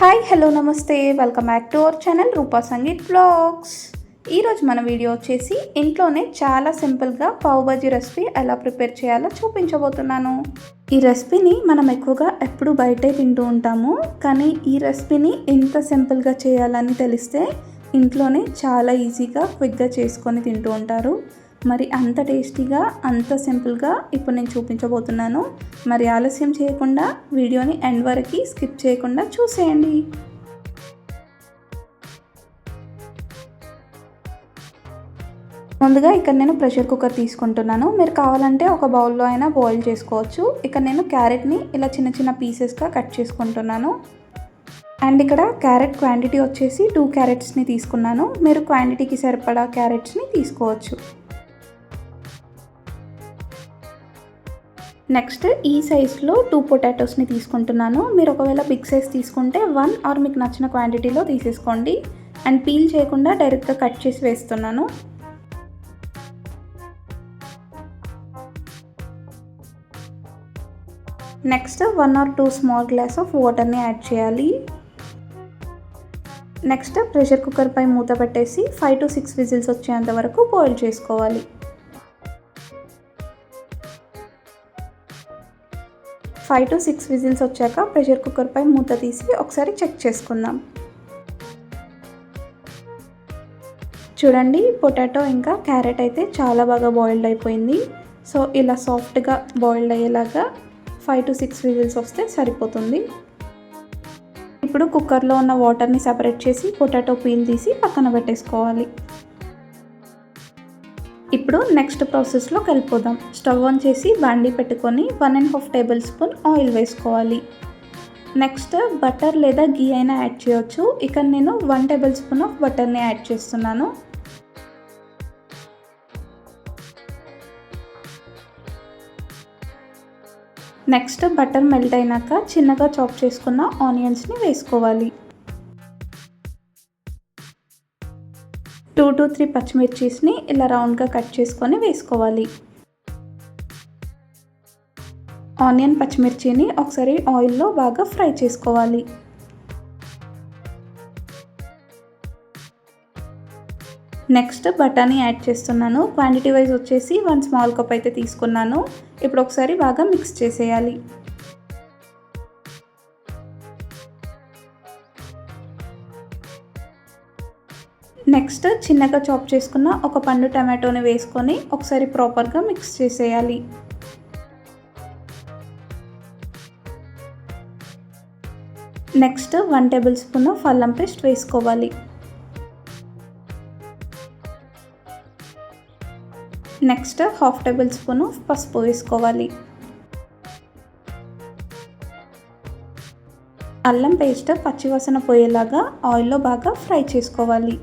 Hi hello నమస్తే. Welcome back to our channel Roopa Sangeet blogs ఈరోజు మన video వచ్చేసి ఇంట్లోనే చాలా సింపుల్గా పావు బజీ రెసిపీ ఎలా ప్రిపేర్ చేయాలో చూపించబోతున్నాను. ఈ రెసిపీని మనం ఎక్కువగా ఎప్పుడు బయటే తింటూ ఉంటాము కానీ ఈ రెసిపీని ఇంత సింపుల్గా చేయాలని తెలిస్తే ఇంట్లోనే చాలా ఈజీగా క్విక్గా చేసుకొని తింటూ ఉంటారు. మరి అంత టేస్టీగా అంత సింపుల్గా ఇప్పుడు నేను చూపించబోతున్నాను. మరి ఆలస్యం చేయకుండా వీడియోని ఎండ్ వరకు స్కిప్ చేయకుండా చూసేయండి. ముందుగా ఇక్కడ నేను ప్రెషర్ కుక్కర్ తీసుకుంటున్నాను. మీరు కావాలంటే ఒక బౌల్లో అయినా బాయిల్ చేసుకోవచ్చు. ఇక్కడ నేను క్యారెట్ని ఇలా చిన్న చిన్న పీసెస్గా కట్ చేసుకుంటున్నాను. అండ్ ఇక్కడ క్యారెట్ క్వాంటిటీ వచ్చేసి టూ క్యారెట్స్ని తీసుకున్నాను. మీరు క్వాంటిటీకి సరిపడా క్యారెట్స్ని తీసుకోవచ్చు. నెక్స్ట్ ఈ సైజ్లో టూ పొటాటోస్ని తీసుకుంటున్నాను. మీరు ఒకవేళ బిగ్ సైజ్ తీసుకుంటే వన్ ఆర్ మీకు నచ్చిన క్వాంటిటీలో తీసేసుకోండి. అండ్ పీల్ చేయకుండా డైరెక్ట్గా కట్ చేసి వేస్తున్నాను. Next one or two small glass of వాటర్ని యాడ్ చేయాలి. నెక్స్ట్ ప్రెషర్ కుక్కర్పై మూత పెట్టేసి ఫైవ్ టు సిక్స్ విజిల్స్ వచ్చేంత వరకు బాయిల్ చేసుకోవాలి. ఫైవ్ టు సిక్స్ విజిల్స్ వచ్చాక ప్రెషర్ కుక్కర్ పై మూత తీసి ఒకసారి చెక్ చేసుకుందాం. చూడండి పొటాటో ఇంకా క్యారెట్ అయితే చాలా బాగా బాయిల్డ్ అయిపోయింది. సో ఇలా సాఫ్ట్గా బాయిల్డ్ అయ్యేలాగా ఫైవ్ టు సిక్స్ విజిల్స్ వస్తే సరిపోతుంది. ఇప్పుడు కుక్కర్లో ఉన్న వాటర్ని సపరేట్ చేసి పొటాటో పీల్ తీసి పక్కన పెట్టేసుకోవాలి. ఇప్పుడు నెక్స్ట్ ప్రాసెస్లో వెళ్ళిపోదాం. స్టవ్ ఆన్ చేసి బాండీ పెట్టుకొని one and half table spoon oil వేసుకోవాలి. నెక్స్ట్ బటర్ లేదా గీ అయినా యాడ్ చేయొచ్చు. ఇక్కడ నేను వన్ టేబుల్ స్పూన్ ఆఫ్ బటర్ని యాడ్ చేస్తున్నాను. నెక్స్ట్ బటర్ మెల్ట్ అయినాక చిన్నగా చాప్ చేసుకున్న ఆనియన్స్ని వేసుకోవాలి. టూ టు త్రీ పచ్చిమిర్చీస్ని ఇలా రౌండ్గా కట్ చేసుకొని వేసుకోవాలి. ఆనియన్ పచ్చిమిర్చిని ఒకసారి ఆయిల్లో బాగా ఫ్రై చేసుకోవాలి. నెక్స్ట్ బటానీ యాడ్ చేస్తున్నాను. క్వాంటిటీ వైజ్ వచ్చేసి వన్ స్మాల్ కప్ అయితే తీసుకున్నాను. ఇప్పుడు ఒకసారి బాగా మిక్స్ చేసేయాలి. నెక్స్ట్ చిన్నగా చాప్ చేసుకున్న ఒక పండు టమాటోని వేసుకొని ఒకసారి ప్రాపర్గా మిక్స్ చేసేయాలి. Next one table spoon of అల్లం పేస్ట్ వేసుకోవాలి. Next half table spoon of పసుపు వేసుకోవాలి. అల్లం పేస్ట్ పచ్చివాసన పోయేలాగా ఆయిల్లో బాగా ఫ్రై చేసుకోవాలి.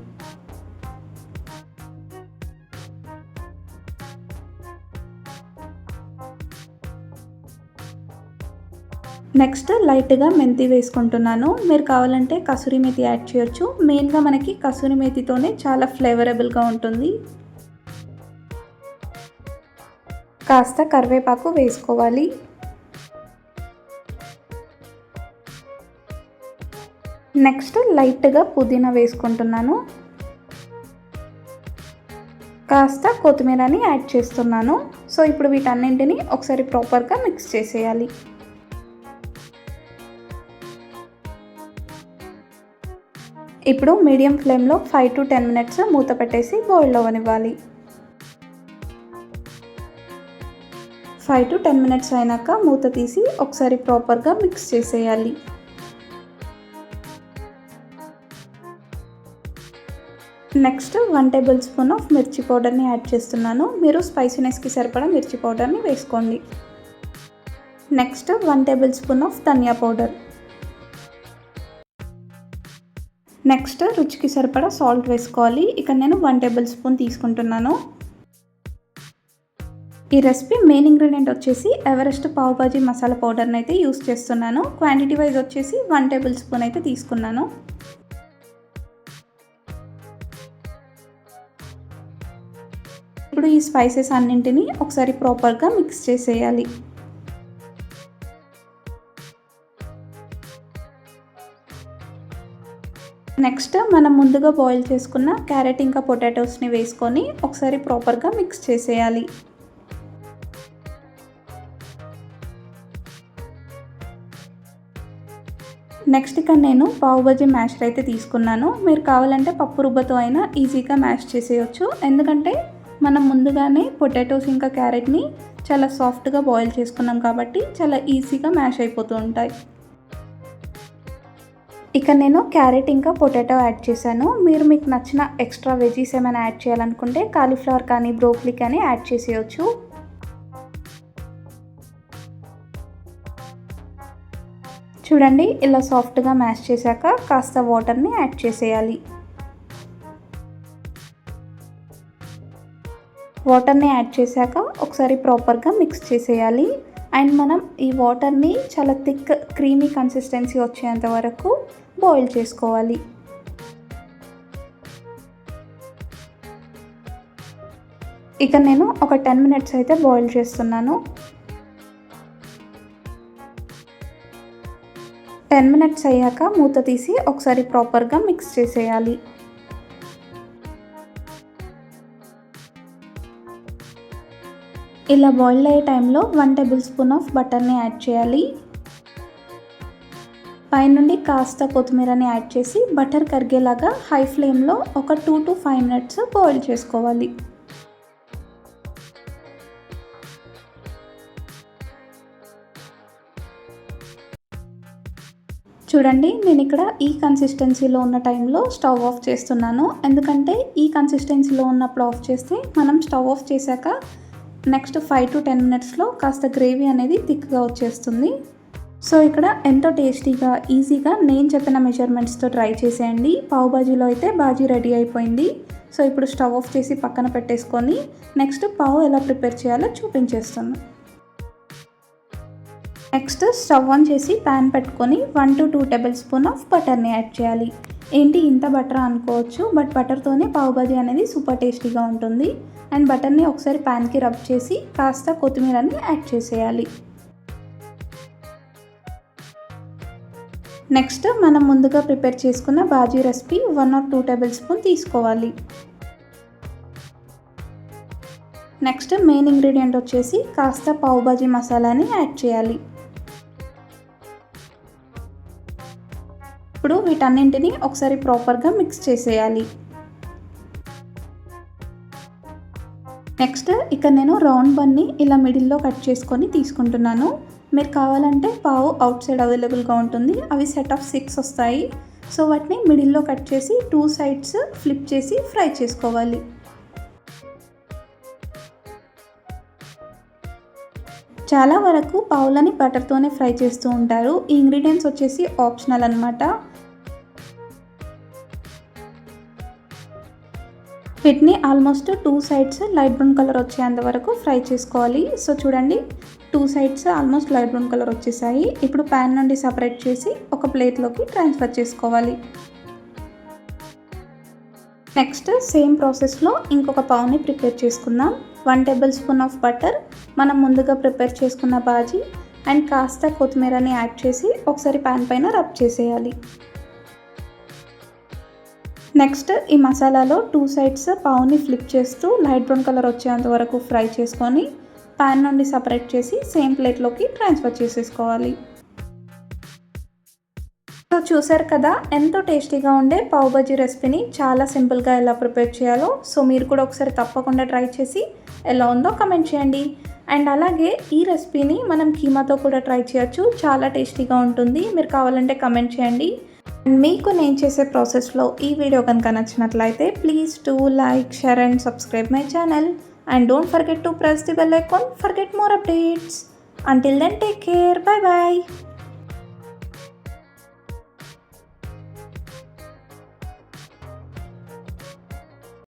నెక్స్ట్ లైట్గా మెంతి వేసుకుంటున్నాను. మీరు కావాలంటే కసూరి మేతి యాడ్ చేయొచ్చు. మెయిన్గా మనకి కసూరి మేతితోనే చాలా ఫ్లేవరబుల్గా ఉంటుంది. కాస్త కరివేపాకు వేసుకోవాలి. నెక్స్ట్ లైట్గా పుదీనా వేసుకుంటున్నాను. కాస్త కొత్తిమీరని యాడ్ చేస్తున్నాను. సో ఇప్పుడు వీటన్నింటిని ఒకసారి ప్రాపర్గా మిక్స్ చేసేయాలి. ఇప్పుడు మీడియం ఫ్లేమ్లో ఫైవ్ టు టెన్ మినిట్స్ మూత పెట్టేసి బాయిల్ అవ్వనివ్వాలి ఫైవ్ టు టెన్ మినిట్స్ అయినాక మూత తీసి ఒకసారి ప్రాపర్గా మిక్స్ చేసేయాలి. Next one table spoon of మిర్చి పౌడర్ని యాడ్ చేస్తున్నాను. మీరు స్పైసీనెస్కి సరిపడా మిర్చి పౌడర్ని వేసుకోండి. Next one table spoon of dhaniya powder. Next రుచికి సరిపడా సాల్ట్ వేసుకోవాలి. ఇక నేను వన్ టేబుల్ స్పూన్ తీసుకుంటున్నాను. ఈ రెసిపీ మెయిన్ ఇంగ్రీడియంట్ వచ్చేసి ఎవరెస్ట్ పావుబాజీ మసాలా పౌడర్ని అయితే యూస్ చేస్తున్నాను. క్వాంటిటీ వైజ్ వచ్చేసి వన్ టేబుల్ స్పూన్ అయితే తీసుకున్నాను. ఇప్పుడు ఈ స్పైసెస్ అన్నింటినీ ఒకసారి ప్రాపర్గా మిక్స్ చేసేయాలి. నెక్స్ట్ మనం ముందుగా బాయిల్ చేసుకున్న క్యారెట్ ఇంకా పొటాటోస్ని వేసుకొని ఒకసారి ప్రాపర్గా మిక్స్ చేసేయాలి. నెక్స్ట్ ఇక్కడ నేను పావుబజీ మ్యాషర్ అయితే తీసుకున్నాను. మీరు కావాలంటే పప్పు రుబ్బతో అయినా ఈజీగా మ్యాష్ చేసేయచ్చు. ఎందుకంటే మనం ముందుగానే పొటాటోస్ ఇంకా క్యారెట్ని చాలా సాఫ్ట్గా బాయిల్ చేసుకున్నాం కాబట్టి చాలా ఈజీగా మ్యాష్ అయిపోతూ ఉంటాయి. ఇక నేను క్యారెట్ ఇంకా పొటాటో యాడ్ చేశాను. మీరు మీకు నచ్చిన ఎక్స్ట్రా వెజీస్ ఏమైనా యాడ్ చేయాలనుకుంటే కాలీఫ్లవర్ కానీ బ్రోక్లీ కానీ యాడ్ చేసేయచ్చు. చూడండి ఇలా సాఫ్ట్గా మ్యాష్ చేశాక కాస్త వాటర్ని యాడ్ చేసేయాలి. వాటర్ని యాడ్ చేశాక ఒకసారి ప్రాపర్గా మిక్స్ చేసేయాలి. అండ్ మనం ఈ వాటర్ని చాలా థిక్ క్రీమీ కన్సిస్టెన్సీ వచ్చేంత వరకు బాయిల్ చేసుకోవాలి. ఇక నేను ఒక టెన్ మినిట్స్ అయితే బాయిల్ చేస్తున్నాను. టెన్ మినిట్స్ అయ్యాక మూత తీసి ఒకసారి ప్రాపర్గా మిక్స్ చేసేయాలి. ఇలా బాయిల్ అయ్యే టైంలో వన్ టేబుల్ స్పూన్ ఆఫ్ బటర్ని యాడ్ చేయాలి. పైనుండి కాస్త కొత్తిమీరని యాడ్ చేసి బటర్ కరిగేలాగా హై ఫ్లేమ్లో ఒక two to five minutes boil చేసుకోవాలి. చూడండి నేను ఇక్కడ ఈ కన్సిస్టెన్సీలో ఉన్న టైంలో స్టవ్ ఆఫ్ చేస్తున్నాను. ఎందుకంటే ఈ కన్సిస్టెన్సీలో ఉన్నప్పుడు ఆఫ్ చేస్తే మనం స్టవ్ ఆఫ్ చేశాక నెక్స్ట్ ఫైవ్ టు టెన్ మినిట్స్లో కాస్త గ్రేవీ అనేది థిక్గా వచ్చేస్తుంది. సో ఇక్కడ ఎంతో టేస్టీగా ఈజీగా నేను చెప్పిన మెజర్మెంట్స్తో ట్రై చేసేయండి. పావు బాజీలో అయితే బాజీ రెడీ అయిపోయింది. సో ఇప్పుడు స్టవ్ ఆఫ్ చేసి పక్కన పెట్టేసుకొని నెక్స్ట్ పావు ఎలా ప్రిపేర్ చేయాలో చూపించేస్తాను. నెక్స్ట్ స్టవ్ ఆన్ చేసి ప్యాన్ పెట్టుకొని one to two table spoon of బటర్ని add చేయాలి. ఏంటి ఇంత బటర్ అనుకోవచ్చు బట్ బటర్తోనే పావుబాజీ అనేది సూపర్ టేస్టీగా ఉంటుంది. అండ్ బటర్ని ఒకసారి ప్యాన్కి రబ్ చేసి కాస్త కొత్తిమీరని యాడ్ చేసేయాలి. నెక్స్ట్ మనం ముందుగా ప్రిపేర్ చేసుకున్న bhaji recipe one or two tablespoon తీసుకోవాలి. నెక్స్ట్ మెయిన్ ఇంగ్రీడియంట్ వచ్చేసి కాస్త పావుబాజీ మసాలాని యాడ్ చేయాలి. ఇప్పుడు వీటన్నింటినీ ఒకసారి ప్రాపర్గా మిక్స్ చేసేయాలి. నెక్స్ట్ ఇక్కడ నేను రౌండ్ బన్ని ఇలా మిడిల్లో కట్ చేసుకొని తీసుకుంటున్నాను. మీరు కావాలంటే పావు అవుట్ సైడ్ అవైలబుల్గా ఉంటుంది. అవి సెట్ ఆఫ్ సిక్స్ వస్తాయి. సో వాటిని మిడిల్లో కట్ చేసి టూ సైడ్స్ ఫ్లిప్ చేసి ఫ్రై చేసుకోవాలి. చాలా వరకు పావులని బటర్తోనే ఫ్రై చేస్తూ ఉంటారు. ఈ ఇంగ్రీడియంట్స్ వచ్చేసి ఆప్షనల్ అనమాట వీటిని almost two sides light brown colour వచ్చేంత వరకు ఫ్రై చేసుకోవాలి. సో చూడండి two sides almost light brown colour వచ్చేసాయి. ఇప్పుడు ప్యాన్ నుండి సపరేట్ చేసి ఒక ప్లేట్లోకి ట్రాన్స్ఫర్ చేసుకోవాలి. నెక్స్ట్ సేమ్ ప్రాసెస్లో ఇంకొక పావుని ప్రిపేర్ చేసుకుందాం. One table spoon of butter మనం ముందుగా ప్రిపేర్ చేసుకున్న బాజీ అండ్ కాస్త కొత్తిమీరని యాడ్ చేసి ఒకసారి ప్యాన్ పైన రబ్ చేసేయాలి. నెక్స్ట్ ఈ మసాలాలో టూ సైడ్స్ పావుని ఫ్లిప్ చేస్తూ లైట్ బ్రౌన్ కలర్ వచ్చేంత వరకు ఫ్రై చేసుకొని ప్యాన్ నుండి సపరేట్ చేసి సేమ్ ప్లేట్లోకి ట్రాన్స్ఫర్ చేసేసుకోవాలి. సో చూసారు కదా ఎంతో టేస్టీగా ఉండే పావు బజ్జీ రెసిపీని చాలా సింపుల్గా ఎలా ప్రిపేర్ చేయాలో సో మీరు కూడా ఒకసారి తప్పకుండా ట్రై చేసి ఎలా ఉందో కమెంట్ చేయండి. అండ్ అలాగే ఈ రెసిపీని మనం కీమాతో కూడా ట్రై చేయొచ్చు చాలా టేస్టీగా ఉంటుంది. మీరు కావాలంటే కమెంట్ చేయండి. మీకు నేను చేసే ప్రాసెస్లో ఈ వీడియో కనుక నచ్చినట్లయితే please to like share and subscribe my channel. And don't forget to press the bell icon forget more updates. Until then take care bye bye